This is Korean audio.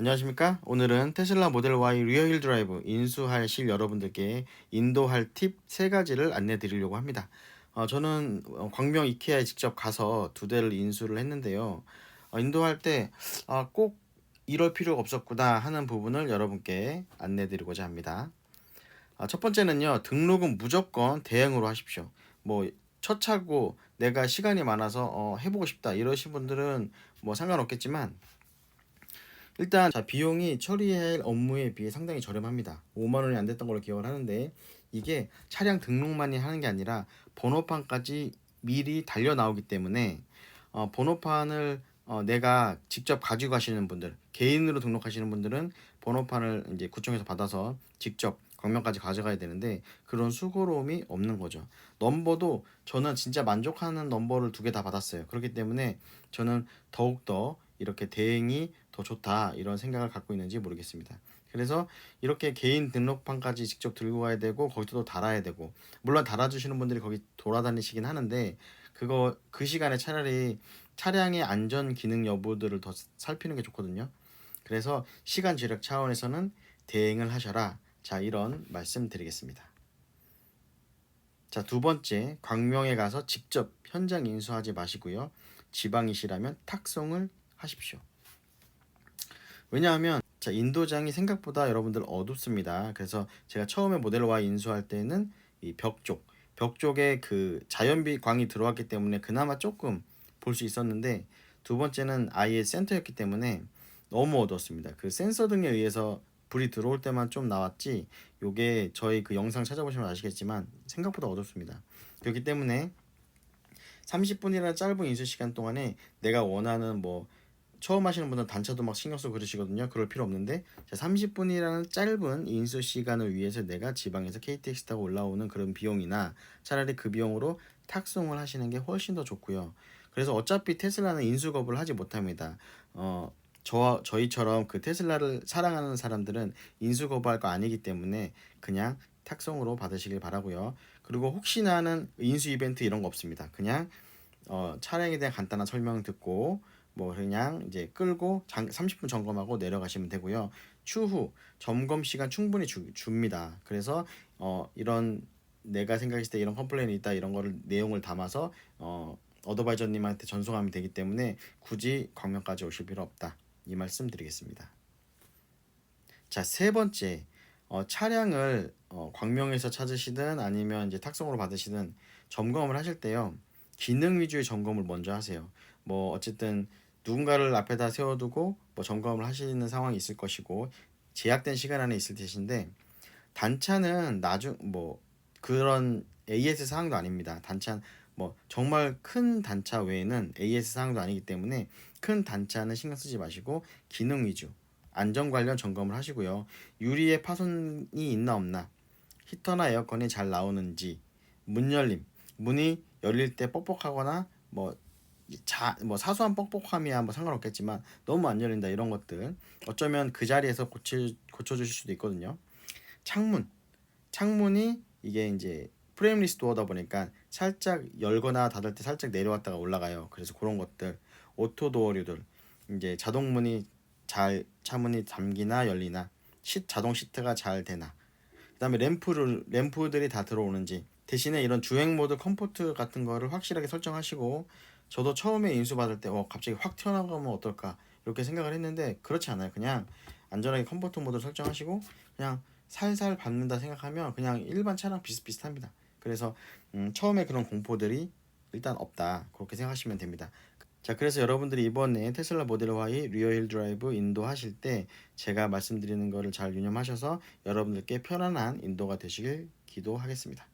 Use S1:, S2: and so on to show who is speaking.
S1: 안녕하십니까? 오늘은 테슬라 모델 Y 리어힐 드라이브 인수하실 여러분들께 인도할 팁 세 가지를 안내 드리려고 합니다. 어, 저는 어, 광명 이케아에 직접 가서 두 대를 인수를 했는데요. 어, 인도할 때 아, 꼭 이럴 필요가 없었구나 하는 부분을 여러분께 안내 드리고자 합니다. 아, 첫 번째는요. 등록은 무조건 대행으로 하십시오. 뭐 첫 차고 내가 시간이 많아서 어, 해보고 싶다 이러신 분들은 뭐 상관없겠지만 일단 자 비용이 처리할 업무에 비해 상당히 저렴합니다. 5만 원이 안 됐던 걸로 기억을 하는데 이게 차량 등록만이 하는 게 아니라 번호판까지 미리 달려 나오기 때문에 어, 번호판을 어, 내가 직접 가지고 가시는 분들 개인으로 등록하시는 분들은 번호판을 이제 구청에서 받아서 직접 광명까지 가져가야 되는데 그런 수고로움이 없는 거죠. 넘버도 저는 진짜 만족하는 넘버를 두 개 다 받았어요. 그렇기 때문에 저는 더욱더 이렇게 대행이 더 좋다 이런 생각을 갖고 있는지 모르겠습니다. 그래서 이렇게 개인 등록판까지 직접 들고 가야 되고 거기도 또 달아야 되고 물론 달아주시는 분들이 거기 돌아다니시긴 하는데 그거 그 시간에 차라리 차량의 안전 기능 여부들을 더 살피는 게 좋거든요. 그래서 시간 절약 차원에서는 대행을 하셔라. 자 이런 말씀 드리겠습니다. 자 두 번째 광명에 가서 직접 현장 인수하지 마시고요. 지방이시라면 탁송을 하십시오. 왜냐하면 자 인도장이 생각보다 여러분들 어둡습니다. 그래서 제가 처음에 모델 Y 인수할 때는 이 벽 쪽, 벽 쪽에 그 자연빛 광이 들어왔기 때문에 그나마 조금 볼 수 있었는데 두 번째는 아예 센터였기 때문에 너무 어두웠습니다. 그 센서 등에 의해서 불이 들어올 때만 좀 나왔지 요게 저희 그 영상 찾아보시면 아시겠지만 생각보다 어둡습니다. 그렇기 때문에 30분이라는 짧은 인수 시간 동안에 내가 원하는 뭐 처음 하시는 분은 단차도 막 신경 쓰고 그러시거든요. 그럴 필요 없는데 자, 30분이라는 짧은 인수 시간을 위해서 내가 지방에서 KTX 타고 올라오는 그런 비용이나 차라리 그 비용으로 탁송을 하시는 게 훨씬 더 좋고요. 그래서 어차피 테슬라는 인수겁을 하지 못합니다. 어, 저 저희처럼 그 테슬라를 사랑하는 사람들은 인수 거부할 거 아니기 때문에 그냥 탁송으로 받으시길 바라고요. 그리고 혹시나는 인수 이벤트 이런 거 없습니다. 그냥 어, 차량에 대한 간단한 설명 듣고 뭐 그냥 이제 끌고 장, 30분 점검하고 내려가시면 되고요. 추후 점검 시간 충분히 주, 줍니다. 그래서 어, 이런 내가 생각했을 때 이런 컴플레인이 있다 이런 거를 내용을 담아서 어, 어드바이저님한테 전송하면 되기 때문에 굳이 광명까지 오실 필요 없다. 이 말씀 드리겠습니다. 자, 세 번째. 어, 차량을 어, 광명에서 찾으시든 아니면 이제 탁송으로 받으시든 점검을 하실 때요. 기능 위주의 점검을 먼저 하세요. 뭐 어쨌든 누군가를 앞에다 세워두고 뭐 점검을 하시는 상황이 있을 것이고 제약된 시간 안에 있을 것인데 단차는 나중 뭐 그런 AS 사항도 아닙니다. 단차 뭐 정말 큰 단차 외에는 AS 사항도 아니기 때문에 큰 단차는 신경 쓰지 마시고 기능 위주 안전 관련 점검을 하시고요. 유리에 파손이 있나 없나 히터나 에어컨이 잘 나오는지 문 열림 문이 열릴 때 뻑뻑하거나 뭐 자, 뭐 사소한 뻑뻑함이야 뭐 상관없겠지만 너무 안 열린다 이런 것들 어쩌면 그 자리에서 고치, 고쳐 주실 수도 있거든요. 창문. 창문이 이게 이제 프레임리스 도어다 보니까 살짝 열거나 닫을 때 살짝 내려왔다가 올라가요. 그래서 그런 것들. 오토 도어류들. 이제 자동문이 잘 차문이 잠기나 열리나 시, 자동 시트가 잘 되나. 그다음에 램프를 램프들이 다 들어오는지. 대신에 이런 주행 모드 컴포트 같은 거를 확실하게 설정하시고 저도 처음에 인수 받을 때 어, 갑자기 확 튀어나가면 어떨까 이렇게 생각을 했는데 그렇지 않아요. 그냥 안전하게 컴포트 모드 설정하시고 그냥 살살 밟는다 생각하면 그냥 일반 차랑 비슷비슷합니다. 그래서 음, 처음에 그런 공포들이 일단 없다 그렇게 생각하시면 됩니다. 자 그래서 여러분들이 이번에 테슬라 모델 Y 리어힐 드라이브 인도하실 때 제가 말씀드리는 거를 잘 유념하셔서 여러분들께 편안한 인도가 되시길 기도하겠습니다.